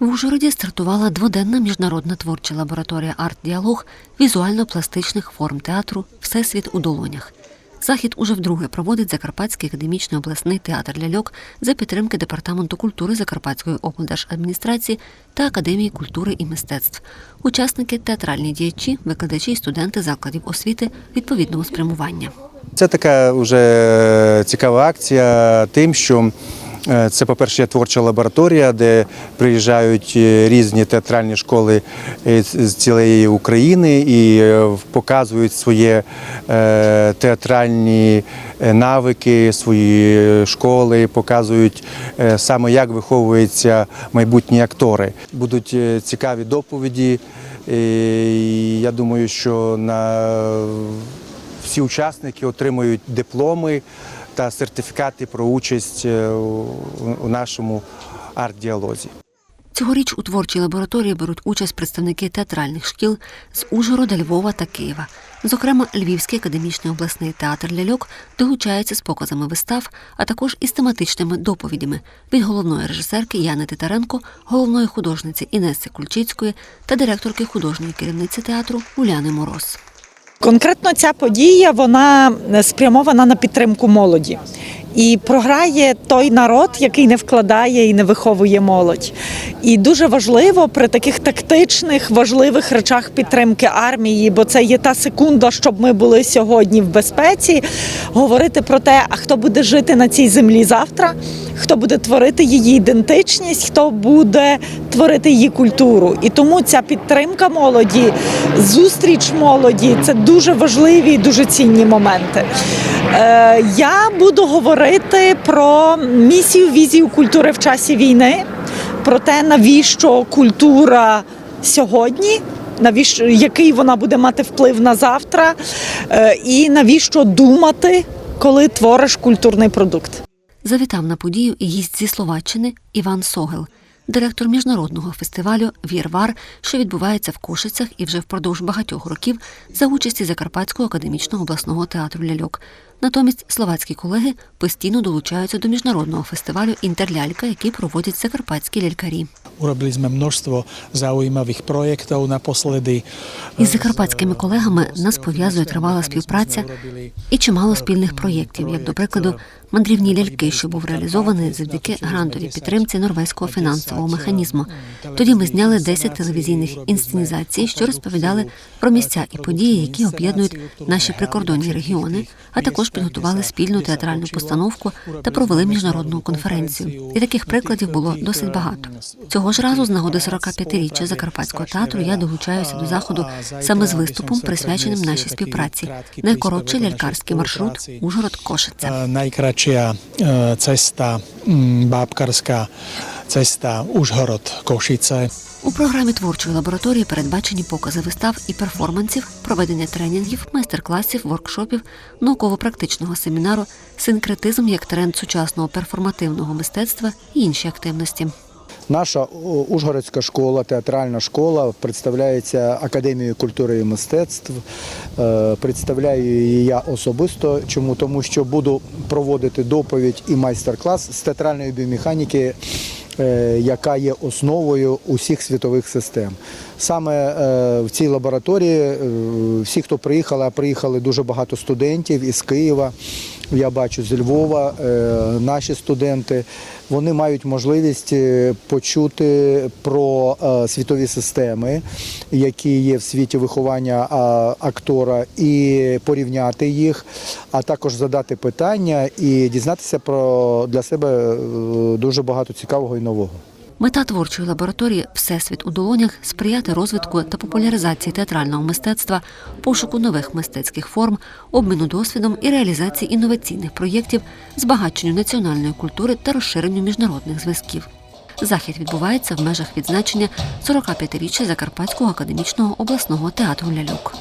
В Ужгороді стартувала дводенна міжнародна творча лабораторія арт-діалог візуально-пластичних форм театру Всесвіт у долонях. Захід уже вдруге проводить Закарпатський академічний обласний театр ляльок за підтримки Департаменту культури Закарпатської облдержадміністрації та Академії культури і мистецтв. Учасники театральні діячі, викладачі і студенти закладів освіти відповідного спрямування. Це така вже цікава акція тим, що це, по-перше, творча лабораторія, де приїжджають е, різні театральні школи е, з цілої України і е, показують свої е, театральні е, навики, свої школи, показують е, саме, як виховуються майбутні актори. Будуть е, цікаві доповіді. е, Я думаю, що на всі учасники отримують дипломи та сертифікати про участь е, у нашому арт-діалозі. Цьогоріч у творчій лабораторії беруть участь представники театральних шкіл з Ужгорода, Львова та Києва. Зокрема, Львівський академічний обласний театр ляльок долучається з показами вистав, а також із тематичними доповідями від головної режисерки Яни Титаренко, головної художниці Інеси Кульчицької та директорки художньої керівниці театру Уляни Мороз. Конкретно ця подія вона спрямована на підтримку молоді. І програє той народ, який не вкладає і не виховує молодь. І дуже важливо при таких тактичних важливих речах підтримки армії, бо це є та секунда, щоб ми були сьогодні в безпеці, говорити про те, а хто буде жити на цій землі завтра, хто буде творити її ідентичність, хто буде творити її культуру. І тому ця підтримка молоді, зустріч молоді це дуже важливі і дуже цінні моменти. Е, я буду говорити про місію візію культури в часі війни, про те, навіщо культура сьогодні. Навіщо який вона буде мати вплив на завтра, е, і навіщо думати, коли твориш культурний продукт? Завітав на подію і гість зі Словаччини Іван Согел, директор міжнародного фестивалю Вірвар, що відбувається в Кошицях і вже впродовж багатьох років за участі Закарпатського академічного обласного театру ляльок. Натомість словацькі колеги постійно долучаються до міжнародного фестивалю Інтерлялька, який проводять закарпатські лялькарі. Urobili sme množstvo zaujímavých projektov naposledy. Із закарпатськими колегами нас пов'язує тривала співпраця і чимало спільних проєктів, як до прикладу, мандрівні ляльки, що був реалізований завдяки грантовій підтримці норвезького фінансового механізму. Тоді ми зняли 10 телевізійних інсценізацій, що розповідали про місця і події, які об'єднують наші прикордонні регіони, а також підготували спільну театральну постановку та провели міжнародну конференцію. І таких прикладів було досить багато. Цього ж разу, з нагоди 45-річчя Закарпатського театру, я долучаюся до заходу саме з виступом, присвяченим нашій співпраці. Найкоротший лялькарський маршрут Ужгород Кошице. Е, e, cesta, mm, bábkarská cesta Užhorod Košice. У програмі творчої лабораторії передбачені покази вистав і перформансів, проведення тренінгів, майстер-класів, воркшопів, науково-практичного семінару, синкретизм як тренд сучасного перформативного мистецтва і інші активності. Наша Ужгородська школа, театральна школа представляється Академією культури і мистецтв. Е, Представляю її я особисто. Чому? Тому що буду проводити доповідь і майстер-клас з театральної біомеханіки, е, яка є основою усіх світових систем. Саме е, в цій лабораторії е, всі, хто приїхали, а приїхали дуже багато студентів із Києва. Я бачу з Львова, е, наші студенти, вони мають можливість е, почути про е, світові системи, які є в світі виховання актора, і порівняти їх, а також задати питання і дізнатися про для себе дуже багато цікавого і нового. Мета творчої лабораторії Всесвіт у долонях сприяти розвитку та популяризації театрального мистецтва, пошуку нових мистецьких форм, обміну досвідом і реалізації інноваційних проєктів, збагаченню національної культури та розширенню міжнародних зв'язків. Захід відбувається в межах відзначення 45-річчя Закарпатського академічного обласного театру ляльок.